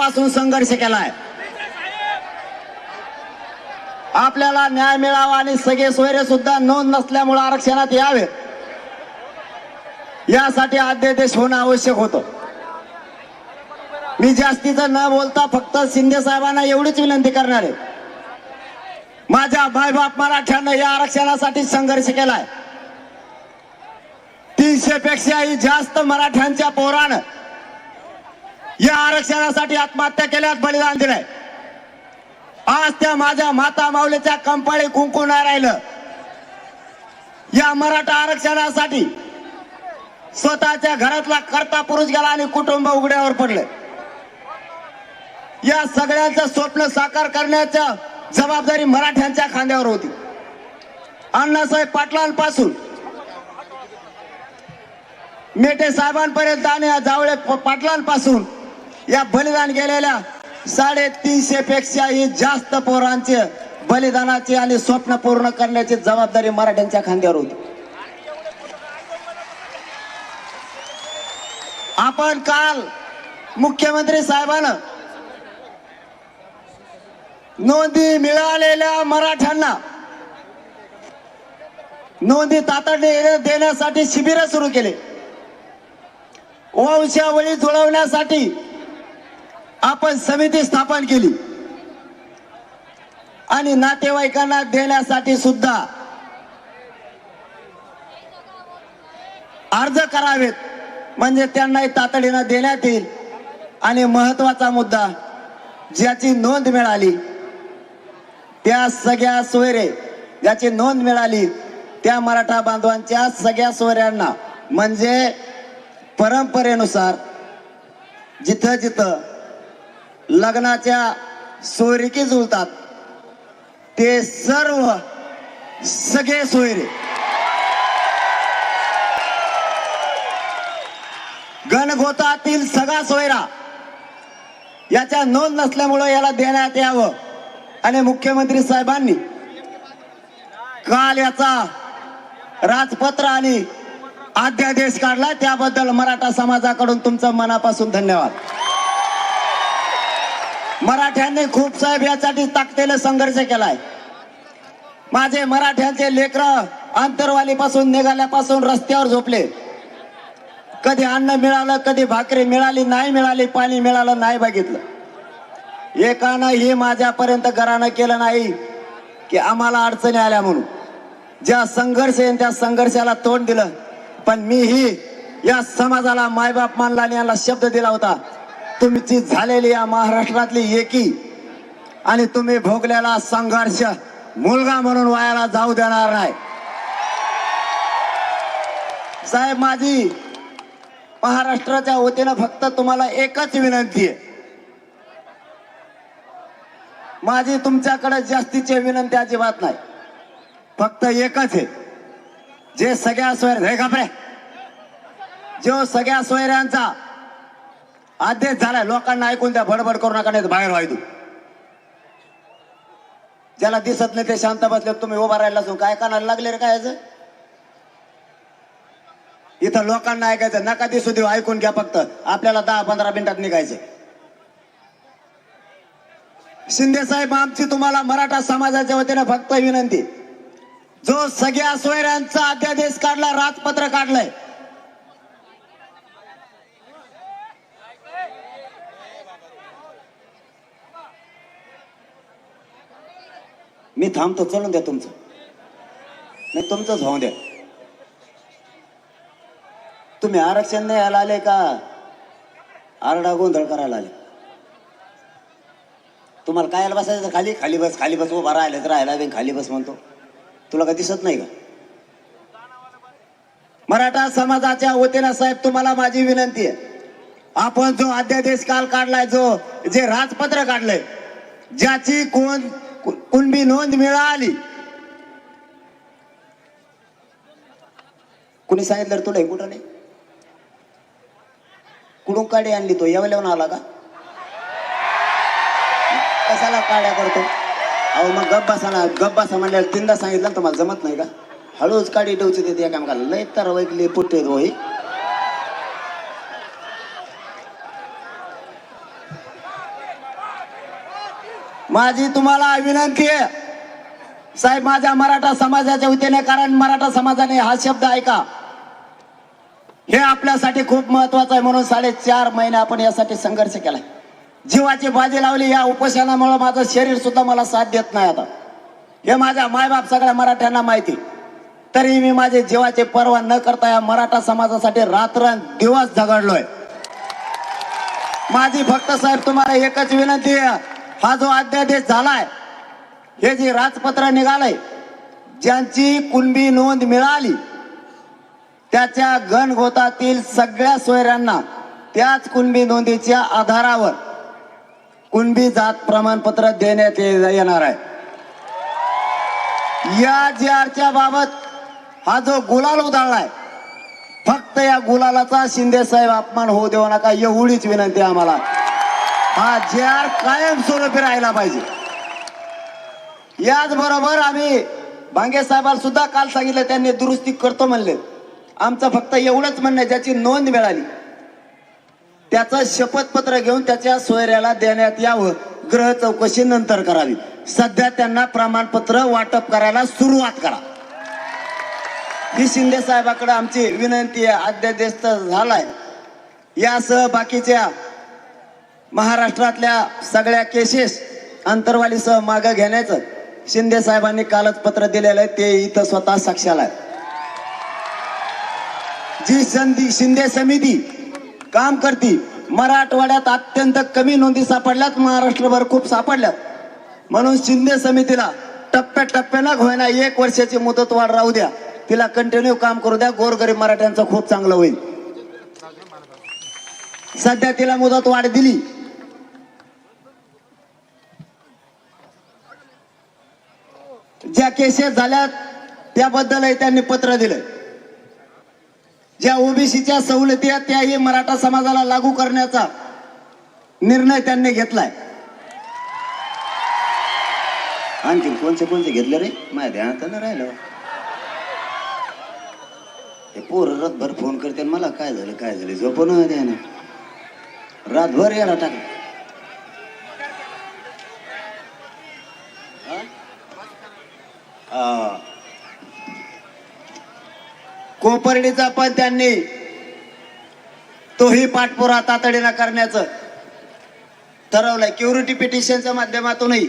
पहिल्यापासून संघर्ष केलाय. आपल्याला न्याय मिळावा आणि सगळे सोयरे सुद्धा नोंद नसल्यामुळे आरक्षणात यावे. यासाठी अध्यादेश होणं आवश्यक होतं. मी जास्तीचं न बोलता फक्त शिंदे साहेबांना एवढीच विनंती करणार आहे. माझ्या मायबाप मराठ्यानं या आरक्षणासाठी संघर्ष केलाय. तीनशे पेक्षाही जास्त मराठ्यांच्या पोरानं या आरक्षणासाठी आत्महत्या केल्यास बलिदान दिलंय. आज त्या माझ्या माता माऊलीच्या कंपाळी कुंकू नाही राहिलं या मराठा आरक्षणासाठी स्वतःच्या घरातला करता पुरुष गेला आणि कुटुंब उघड्यावर पडले. या सगळ्यांचं स्वप्न साकार करण्याच्या जबाबदारी मराठ्यांच्या खांद्यावर होती. अण्णासाहेब पाटलांपासून मेटे साहेबांपर्यंत आणि जावळे पाटलांपासून या बलिदान गेलेल्या साडेतीनशे पेक्षाही जास्त पोरांचे बलिदानाची आणि स्वप्न पूर्ण करण्याची जबाबदारी मराठ्यांच्या खांद्यावर होती. आपण काल मुख्यमंत्री साहेबांना नोंदी मिळालेल्या मराठ्यांना नोंदी तातडीने देण्यासाठी शिबिर सुरू केले. वंशावळी जुळवण्यासाठी आपण समिती स्थापन केली. आणि नातेवाईकांना देण्यासाठी सुद्धा अर्ज करावेत. म्हणजे त्यांनाही तातडीनं देण्यात येईल. आणि महत्त्वाचा मुद्दा ज्याची नोंद मिळाली त्या सगळ्या सोयरे ज्याची नोंद मिळाली त्या मराठा बांधवांच्या सगळ्या सोयऱ्यांना. म्हणजे परंपरेनुसार जिथं जिथं लग्नाच्या सोयरिकी जुळतात. ते सर्व सगळे सोयरे. गणगोतातील सगळा सोयरा याच्या नोंद नसल्यामुळं याला देण्यात यावं. आणि मुख्यमंत्री साहेबांनी काल याचा राजपत्र आणि अध्यादेश काढला. त्याबद्दल मराठा समाजाकडून तुमचं मनापासून धन्यवाद. मराठ्यांनी खूप साहेब यासाठी ताकदीने संघर्ष केलाय. माझे मराठ्यांचे लेकर आंतरवालीपासून निघाल्यापासून रस्त्यावर झोपले. कधी अन्न मिळालं कधी भाकरी मिळाली नाही मिळाली पाणी मिळालं नाही बघितलं. एकानं ही माझ्यापर्यंत घरानं केलं नाही की आम्हाला अडचणी आल्या म्हणून. ज्या संघर्ष येईल त्या संघर्षाला तोंड दिलं पण मीही या समाजाला मायबाप मानला आणि यांना शब्द दिला होता. तुमची झालेली या महाराष्ट्रातली एकी आणि तुम्ही भोगलेला संघर्ष मुलगा म्हणून वायाला जाऊ देणार नाही. साहेब माझी महाराष्ट्राच्या वतीनं फक्त तुम्हाला एकच विनंती आहे. माझी तुमच्याकडे जास्तीची विनंती अजिबात नाही. फक्त एकच आहे. जे सगळ्या सोयर हे घाबरे. जो सगळ्या सोयऱ्यांचा आदेश झालाय लोकांना ऐकून द्या बडबड करू नका नाही बाहेर व्हायदू ज्याला दिसत नाही ते शांत बसले तुम्ही उभा राहिला असून काय कानाला लागले रे काय इथं लोकांना ऐकायचं नका दिसू देऊ ऐकून घ्या फक्त. आपल्याला दहा पंधरा मिनिटात निघायचं शिंदे साहेब आमची तुम्हाला मराठा समाजाच्या वतीने फक्त विनंती. जो सगळ्या सोयऱ्यांचा अध्यादेश काढला राजपत्र काढलंय मी थांबतो चलून द्या तुमचं. नाही तुमचंच होऊन द्या. तुम्ही आरक्षण नाही यायला आले का? आरडा गोंधळ करायला आले. तुम्हाला काय यायला बसायचं? खाली खाली बस खाली बस उभा राहिलं तर राहायला बी खाली बस म्हणतो. तुला का दिसत नाही का? मराठा समाजाच्या वतीनं साहेब तुम्हाला माझी विनंती आहे. आपण जो अध्यादेश काल काढलाय जो जे राजपत्र काढलंय ज्याची कोण कुणबी नोंद मिळाली. कुणी सांगितलं तुला हे कुठं नाही? कुठून काडी आणली तो? येवल्याहून आला का? कशाला काड्या करतो? अहो मग गप बसा गप बसा म्हणल्यावर तीनदा सांगितलं तुम्हाला जमत नाही का? हळूच काडी डोची काम एकामेकाला. लय तर वैकली पुट्टे होई माझी तुम्हाला विनंती आहे. साहेब माझ्या मराठा समाजाच्या वतीने कारण मराठा समाजाने हा शब्द ऐका. हे आपल्यासाठी खूप महत्वाचं आहे म्हणून साडेचार महिने आपण यासाठी संघर्ष केलाय. जीवाची बाजी लावली या उपोषणामुळे माझं शरीर सुद्धा मला साथ देत नाही आता. हे माझ्या मायबाप सगळ्या मराठ्यांना माहिती. तरी मी माझे जीवाची पर्वा न करता या मराठा समाजासाठी रात्र दिवस झगडलोय. माझी फक्त साहेब तुम्हाला एकच विनंती आहे. हा जो अध्यादेश झालाय हे जे राजपत्र निघालंय ज्यांची कुणबी नोंद मिळाली त्याच्या गणगोतातील सगळ्या सोयऱ्यांना त्याच कुणबी नोंदीच्या आधारावर कुणबी जात प्रमाणपत्र देण्यात ये- येणार आहे. या जी आरच्या बाबत हा जो गुलाल उधळलाय फक्त या गुलालाचा शिंदे साहेब अपमान होऊ देऊ नका एवढीच विनंती आम्हाला. हा जे आर कायमस्वरूपी राहिला पाहिजे. याचबरोबर आम्ही भांगे साहेबांना सुद्धा काल सांगितलं त्यांनी दुरुस्ती करतो म्हणले. आमचं फक्त एवढंच म्हणणं ज्याची नोंद मिळाली. त्याचं शपथपत्र घेऊन त्याच्या सोयऱ्याला देण्यात यावं ग्रह चौकशी नंतर करावी. सध्या त्यांना प्रमाणपत्र वाटप करायला सुरुवात करा. ही शिंदे साहेबाकडे आमची विनंती आहे अध्यादेश तर झालाय. यासह बाकीच्या महाराष्ट्रातल्या सगळ्या केसेस अंतरवालीसह मागं घेण्याचं शिंदे साहेबांनी कालच पत्र दिलेलं आहे ते इथं स्वतः साक्षाला आहे जी संधी शिंदे समिती काम करती मराठवाड्यात अत्यंत कमी नोंदी सापडल्यात महाराष्ट्रभर खूप सापडल्यात. म्हणून शिंदे समितीला टप्प्याटप्प्यानं होईना एक वर्षाची मुदत वाढ राहू द्या. तिला कंटिन्यू काम करू द्या गोरगरीब मराठ्यांचं खूप चांगलं होईल. सध्या तिला मुदत वाढ दिली. ज्या केसेस झाल्यात त्याबद्दलही त्यांनी पत्र दिलं ज्या ओबीसीच्या सवलती आहेत त्याही मराठा समाजाला लागू करण्याचा निर्णय त्यांनी घेतलाय. आणखी कोणते कोणते घेतले रे? माझ्या ध्यानात नाही राहिलं. ते पोर रातभर फोन करते मला काय झालं काय झालं? झोपून द्या ना. रातभर याला टाक. कोपर्डीचा पण त्यांनी तोही पाठपुरा तातडीनं करण्याचं ठरवलंय. क्युरिटी पिटिशनच्या माध्यमातूनही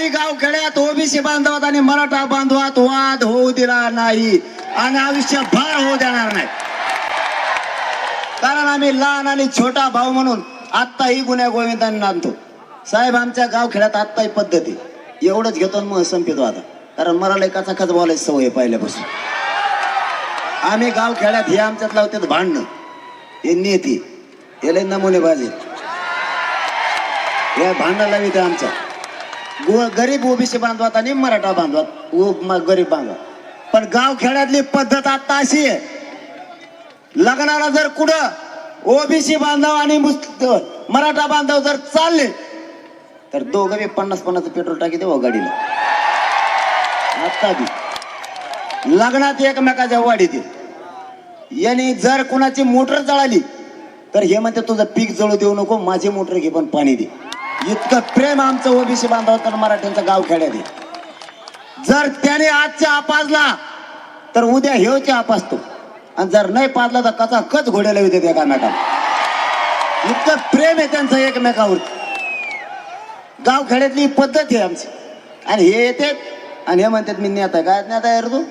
काही गाव खेड्यात ओबीसी बांधवात आणि मराठा बांधवात वाद होऊ दिला नाही. आणि आयुष्यभर होऊ देणार नाही. कारण आम्ही लहान आणि छोटा भाऊ म्हणून आत्ताही गुन्ह्या गोविंदांनी आणतो. साहेब आमच्या गाव खेड्यात आत्ताही पद्धती. एवढंच घेतो मग संपितो आता कारण मला एकाचा खच बोलायची सवय पहिल्यापासून. आम्ही गाव खेड्यात हे आमच्यात लावतात भांडणं. हे नेती. याला नमुने बाजे या भांडणाला लावित आमच्या. गरीब ओबीसी बांधवात आणि मराठा बांधवात. गरीब बांधवात पण गाव खेड्यातली पद्धत आता अशी आहे. लग्नाला जर कुठं ओबीसी बांधव आणि मराठा बांधव जर चालले तर दोघं मी पन्नास पन्नास पेट्रोल टाकी देऊ गाडीला. आता बी. लग्नात एकमेकाच्या वाढीत यांनी जर कुणाची मोटर जळाली तर हे म्हणते तुझं पीक जळू देऊ नको माझी मोटर घे पण पाणी दे. इतकं प्रेम आमचं ओबीसी बांधव तर मराठ्यांचं गाव खेड्यात आहे. जर त्याने आजच्या आपाजला तर उद्या हेवच्या आपासतो आणि जर नाही पाजला तर कचा कच घोड्याला येते एकामेकाला. इतकं प्रेम आहे त्यांचं एकमेकावर. गाव खेड्यातली पद्धत आहे आमची. आणि हे येते आणि हे म्हणतात मी नेता आहे. काय नेता आहे तू?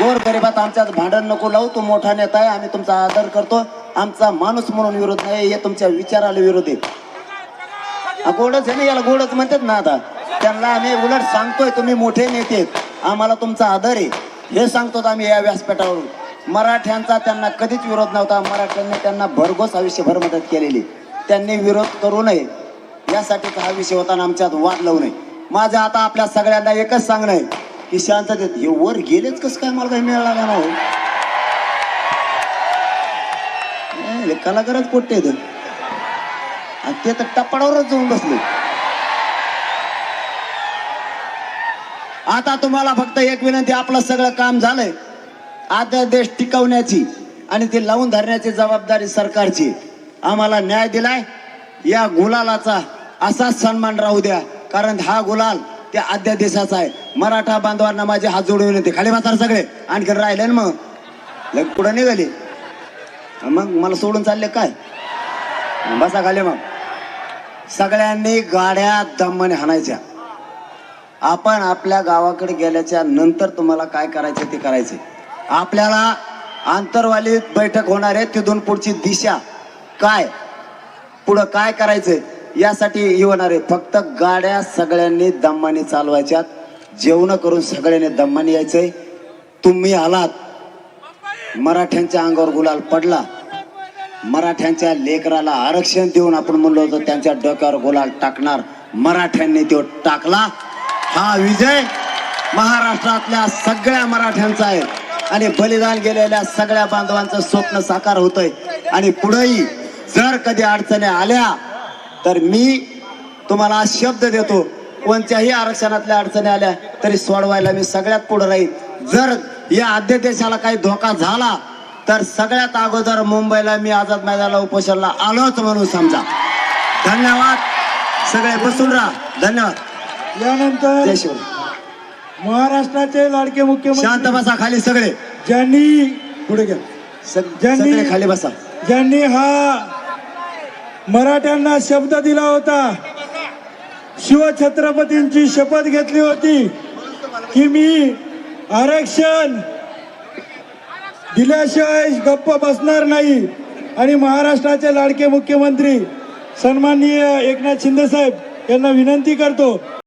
गोर गरिबात आमच्यात भांडण नको लावू तू मोठा नेता आहे आम्ही तुमचा आदर करतो. आमचा माणूस म्हणून विरोध नाही हे तुमच्या विचाराला विरोध आहे. गोडच आहे ना याला गोडच म्हणतात ना आता. त्यांना आम्ही उलट सांगतोय तुम्ही मोठे नेते आम्हाला तुमचा आदर आहे. हे सांगतो आम्ही या व्यासपीठावरून. मराठ्यांचा त्यांना कधीच विरोध नव्हता. मराठ्यांनी त्यांना भरघोस आयुष्यभर मदत केलेली. त्यांनी विरोध करू नये. यासाठीच हा विषय होता आमच्यात वाद लावू नये. माझं आता आपल्या सगळ्यांना एकच सांगणं आहे की शांततेत हे वर गेलेच कसं काय मला काही मिळाला नाही हो? हो कलाकारच पोट्टे आहेत. आणि ते तर टप्पाडावरच जाऊन बसले. आता तुम्हाला फक्त एक विनंती आपलं सगळं काम झालंय. आता देश टिकवण्याची आणि ते लावून धरण्याची जबाबदारी सरकारची. आम्हाला न्याय दिलाय. या गुलालाचा असाच सन्मान राहू द्या. कारण हा गुलाल त्या अध्यादेशाचा आहे. मराठा बांधवांना माझे हात जोडून विनंती खाली बसार सगळे. आणखी राहिले ना मग. लग पुढे निघाले. मग मला सोडून चालले काय? बसा खाली मग. सगळ्यांनी गाड्या दमाने हाणायच्या. आपण आपल्या गावाकडे गेल्याच्यानंतर तुम्हाला काय करायचे ते करायचे. आपल्याला आंतरवालीत बैठक होणार आहे तिथून पुढची दिशा काय? पुढं काय करायचंय यासाठी येणार आहे. फक्त गाड्या सगळ्यांनी दमाने चालवायच्यात जेवण करून सगळ्यांनी दमाने यायचंय. तुम्ही आलात. मराठ्यांच्या अंगावर गुलाल पडला. मराठ्यांच्या लेकराला आरक्षण देऊन आपण म्हणलो होतो त्यांच्या डोक्यावर गोलाल टाकणार. मराठ्यांनी तो टाकला. हा विजय महाराष्ट्रातल्या सगळ्या मराठ्यांचा आहे. आणि बलिदान गेलेल्या सगळ्या बांधवांचं स्वप्न साकार होतंय. आणि पुढेही जर कधी अडचणी आल्या तर मी तुम्हाला शब्द देतो कोणत्याही आरक्षणातल्या अडचणी आल्या तरी सोडवायला मी सगळ्यात पुढे राहील जर या अध्यादेशाला काही धोका झाला तर सगळ्यात अगोदर मुंबईला मी आझाद मैदानाला उपोषणला आलोच म्हणून समजा. धन्यवाद. सगळे बसून राहा. धन्यवाद. यानंतर महाराष्ट्राचे लाडके शांत मुख्यमंत्री बसा खाली सगळे. ज्यांनी पुढे घ्या. ज्यांनी- खाली बसा. ज्यांनी हा मराठ्यांना शब्द दिला होता शिवछत्रपतींची शपथ घेतली होती की मी आरक्षण दिल्याशिवाय गप्प बसणार नाही. आणि महाराष्ट्राचे लाडके मुख्यमंत्री सन्माननीय एकनाथ शिंदे साहेब यांना विनंती करतो.